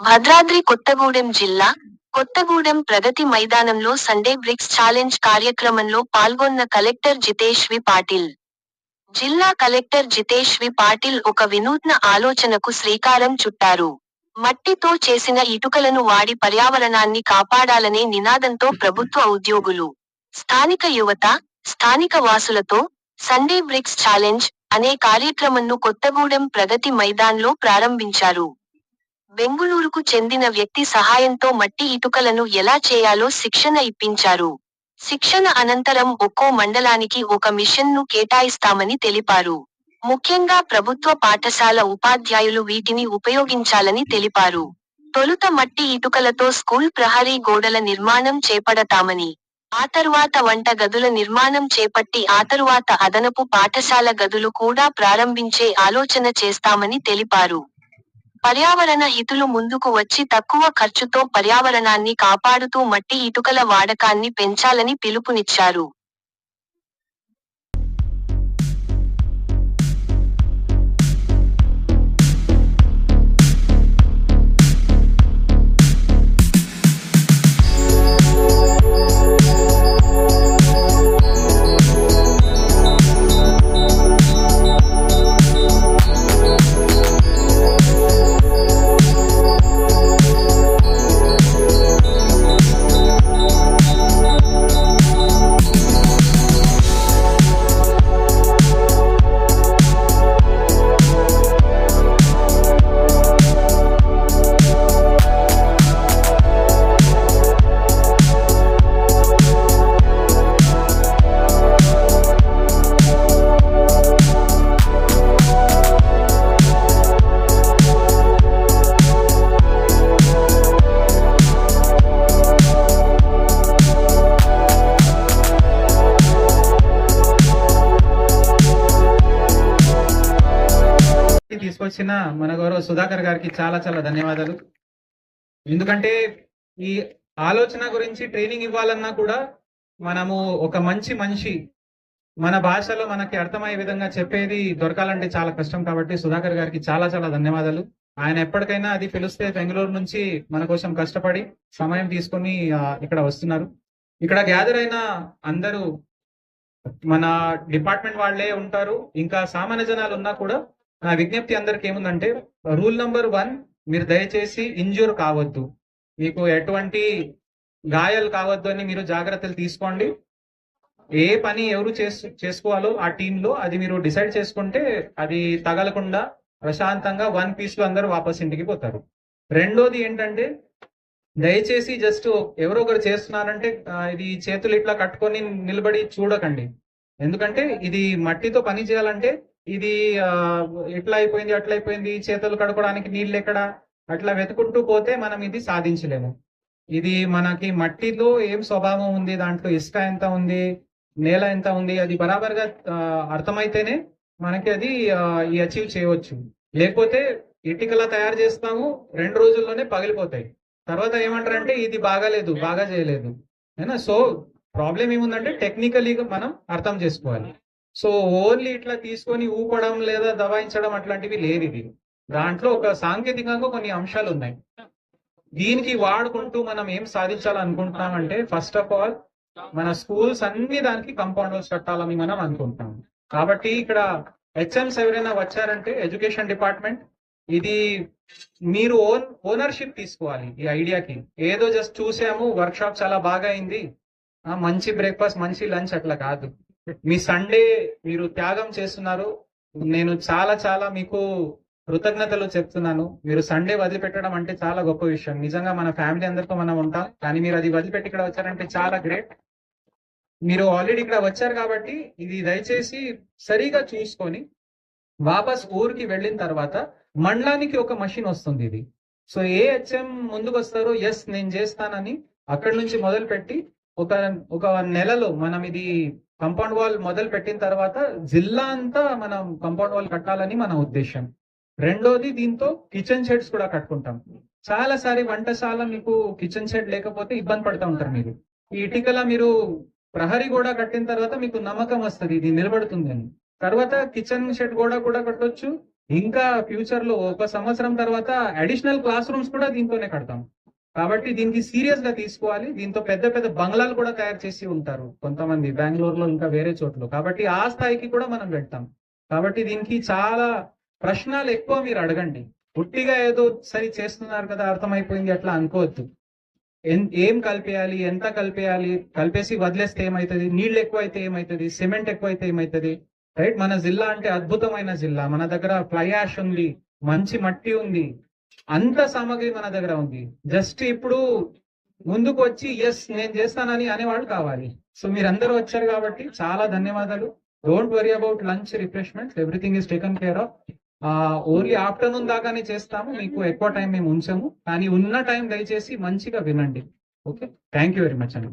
భద్రాద్రి కొత్తగూడెం జిల్లా కొత్తగూడెం ప్రగతి మైదానంలో Sunday bricks challenge కార్యక్రమంలో పాల్గొన్న కలెక్టర్ జితేష్ వి పాటిల్. జిల్లా కలెక్టర్ జితేష్ వి పాటిల్ ఒక వినూత్న ఆలోచనకు శ్రీకారం చుట్టారు. మట్టితో చేసిన ఇటుకలను వాడి పర్యావరణాన్ని కాపాడాలనే నినాదంతో ప్రభుత్వ ఉద్యోగులు. స్థానిక యువత స్థానిక వాసులతో సండే బ్రిక్స్ ఛాలెంజ్ అనే కార్యక్రమంను కొత్తగూడెం ప్రగతి మైదాన్లో ప్రారంభించారు. బెంగుళూరుకు చెందిన వ్యక్తి సహాయంతో మట్టి ఇటుకలను ఎలా చేయాలో శిక్షణ ఇప్పించారు. శిక్షణ అనంతరం ఒక్కో మండలానికి ఒక మిషన్ను కేటాయిస్తామని తెలిపారు. ముఖ్యంగా ప్రభుత్వ పాఠశాల ఉపాధ్యాయులు వీటిని ఉపయోగించాలని తెలిపారు. తొలుత మట్టి ఇటుకలతో స్కూల్ ప్రహరీ గోడల నిర్మాణం చేపడతామని ఆ తరువాత వంట గదుల నిర్మాణం చేపట్టి ఆ తరువాత అదనపు పాఠశాల గదులు కూడా ప్రారంభించే ఆలోచన చేస్తామని తెలిపారు. పర్యావరణ హితులు ముందుకు వచ్చి తక్కువ ఖర్చుతో పర్యావరణాన్ని కాపాడుతూ మట్టి ఇటుకల వాడకాన్ని పెంచాలని పిలుపునిచ్చారు. తీసుకొచ్చిన మన గౌరవ సుధాకర్ గారికి చాలా చాలా ధన్యవాదాలు. ఎందుకంటే ఈ ఆలోచన గురించి ట్రైనింగ్ ఇవ్వాలన్నా కూడా మనము ఒక మంచి మనిషి మన భాషలో మనకి అర్థమయ్యే విధంగా చెప్పేది దొరకాలంటే చాలా కష్టం కాబట్టి సుధాకర్ గారికి చాలా చాలా ధన్యవాదాలు. ఆయన ఎప్పటికైనా అది పిలిస్తే బెంగళూరు నుంచి మన కోసం కష్టపడి సమయం తీసుకొని ఇక్కడ వస్తున్నారు. ఇక్కడ గ్యాదర్ అయిన అందరూ మన డిపార్ట్మెంట్ వాళ్ళే ఉంటారు. ఇంకా సామాన్య జనాలు ఉన్నా కూడా నా విజ్ఞప్తి అందరికి ఏముందంటే రూల్ నంబర్ వన్ మీరు దయచేసి ఇంజూర్ కావద్దు. మీకు ఎటువంటి గాయాలు కావద్దు అని మీరు జాగ్రత్తలు తీసుకోండి. ఏ పని ఎవరు చేసు చేసుకోవాలో ఆ టీంలో అది మీరు డిసైడ్ చేసుకుంటే అది తగలకుండా ప్రశాంతంగా వన్ పీస్లో అందరూ వాపస్ ఇంటికి పోతారు. రెండోది ఏంటంటే దయచేసి జస్ట్ ఎవరో ఒకరు చేస్తున్నారంటే ఇది చేతులు ఇట్లా కట్టుకొని నిలబడి చూడకండి. ఎందుకంటే ఇది మట్టితో పని చేయాలంటే ఇది ఎట్లా అయిపోయింది అట్లా అయిపోయింది చేతులు కడుకోవడానికి నీళ్ళు ఎక్కడ? అట్లా వెతుకుంటూ పోతే మనం ఇది సాధించలేము. ఇది మనకి మట్టిలో ఏం స్వభావం ఉంది దాంట్లో ఇసుక ఎంత ఉంది నేల ఎంత ఉంది అది బరాబర్గా అర్థమైతేనే మనకి అది ఈ అచీవ్ చేయవచ్చు. లేకపోతే ఇటుకలా తయారు చేస్తాము రెండు రోజుల్లోనే పగిలిపోతాయి. తర్వాత ఏమంటారంటే ఇది బాగాలేదు బాగా చేయలేదు. సో ప్రాబ్లం ఏముందంటే టెక్నికలీగా మనం అర్థం చేసుకోవాలి. సో ఓన్లీ ఇట్లా తీసుకొని ఊపడం లేదా దబాయించడం అట్లాంటివి లేదు ఇది దాంట్లో ఒక సాంకేతికంగా కొన్ని అంశాలు ఉన్నాయి. దీనికి వాడుకుంటూ మనం ఏం సాధించాలనుకుంటున్నామంటే ఫస్ట్ ఆఫ్ ఆల్ మన స్కూల్స్ అన్ని దానికి కంపౌండర్స్ కట్టాలని మనం అనుకుంటున్నాం. కాబట్టి ఇక్కడ హెచ్ఎంస్ ఎవరైనా వచ్చారంటే ఎడ్యుకేషన్ డిపార్ట్మెంట్ ఇది మీరు ఓన్ ఓనర్షిప్ తీసుకోవాలి ఈ ఐడియాకి ఏదో జస్ట్ చూసాము వర్క్ షాప్ చాలా బాగా అయింది. మంచి బ్రేక్ఫాస్ట్ మంచి లంచ్ అట్లా కాదు. మీ సండే మీరు త్యాగం చేస్తున్నారు. నేను చాలా చాలా మీకు కృతజ్ఞతలు చెప్తున్నాను. మీరు సండే వదిలిపెట్టడం అంటే చాలా గొప్ప విషయం. నిజంగా మన ఫ్యామిలీ అందరితో మనం ఉంటాం. కానీ మీరు అది వదిలిపెట్టి ఇక్కడ వచ్చారంటే చాలా గ్రేట్. మీరు ఆల్రెడీ ఇక్కడ వచ్చారు కాబట్టి ఇది దయచేసి సరిగా చూసుకొని వాపస్ ఊరికి వెళ్ళిన తర్వాత మండలానికి ఒక మషిన్ వస్తుంది ఇది. సో ఏ హెచ్ఎం ముందుకు వస్తారో ఎస్ నేను చేస్తానని అక్కడి నుంచి మొదలు పెట్టి ఒక ఒక నెలలో మనం ఇది కంపౌండ్ వాల్ మొదలు పెట్టిన తర్వాత జిల్లా అంతా మనం కంపౌండ్ వాల్ కట్టాలని మన ఉద్దేశం రెండోది దీంతో కిచెన్ షెడ్స్ కూడా కట్టుకుంటాం. చాలా సారి వంటశాల మీకు కిచెన్ షెడ్ లేకపోతే ఇబ్బంది పడుతూ ఉంటారు మీరు. ఈ ఇటుకల మీరు ప్రహరీ గోడ కట్టిన తర్వాత మీకు నమ్మకం వస్తుంది ఇది నిలబడుతుంది అని. తర్వాత కిచెన్ షెడ్ కూడా కూడా కట్టొచ్చు. ఇంకా ఫ్యూచర్లో ఒక సంవత్సరం తర్వాత అడిషనల్ క్లాస్ రూమ్స్ కూడా దీంతోనే కడతాం. కాబట్టి దీనికి సీరియస్గా తీసుకోవాలి. దీంతో పెద్ద పెద్ద బంగ్లాలు కూడా తయారు చేసి ఉంటారు కొంతమంది. బెంగళూరులో ఇంకా వేరే చోట్ల. కాబట్టి ఆ స్థాయికి కూడా మనం వెళ్తాం. కాబట్టి దీనికి చాలా ప్రశ్నలు ఎక్కువ మీరు అడగండి. పుట్టిగా ఏదో సరి చేస్తున్నారు కదా అర్థమైపోయింది అట్లా అనుకోవద్దు. ఏం కలిపేయాలి? ఎంత కలిపేయాలి? కలిపేసి వదిలేస్తే ఏమైతుంది? నీళ్ళు ఎక్కువైతే ఏమైతుంది? సిమెంట్ ఎక్కువైతే ఏమైతుంది? రైట్? మన జిల్లా అంటే అద్భుతమైన జిల్లా. మన దగ్గర ఫ్లై యాష్ ఉంది. మంచి మట్టి ఉంది. అంత సామాగ్రి మన దగ్గర ఉంది. జస్ట్ ఇప్పుడు ముందుకు వచ్చి ఎస్ నేను చేస్తానని అనేవాళ్ళు కావాలి. సో మీరందరూ వచ్చారు కాబట్టి చాలా ధన్యవాదాలు. Don't worry about lunch refreshments everything is taken care of only afternoon దాకానే చేస్తాము. మీకు ఎక్కువ టైం మేము ఉంచాము. కానీ ఉన్న టైం దయచేసి మంచిగా వినండి. Okay thank you very much అండి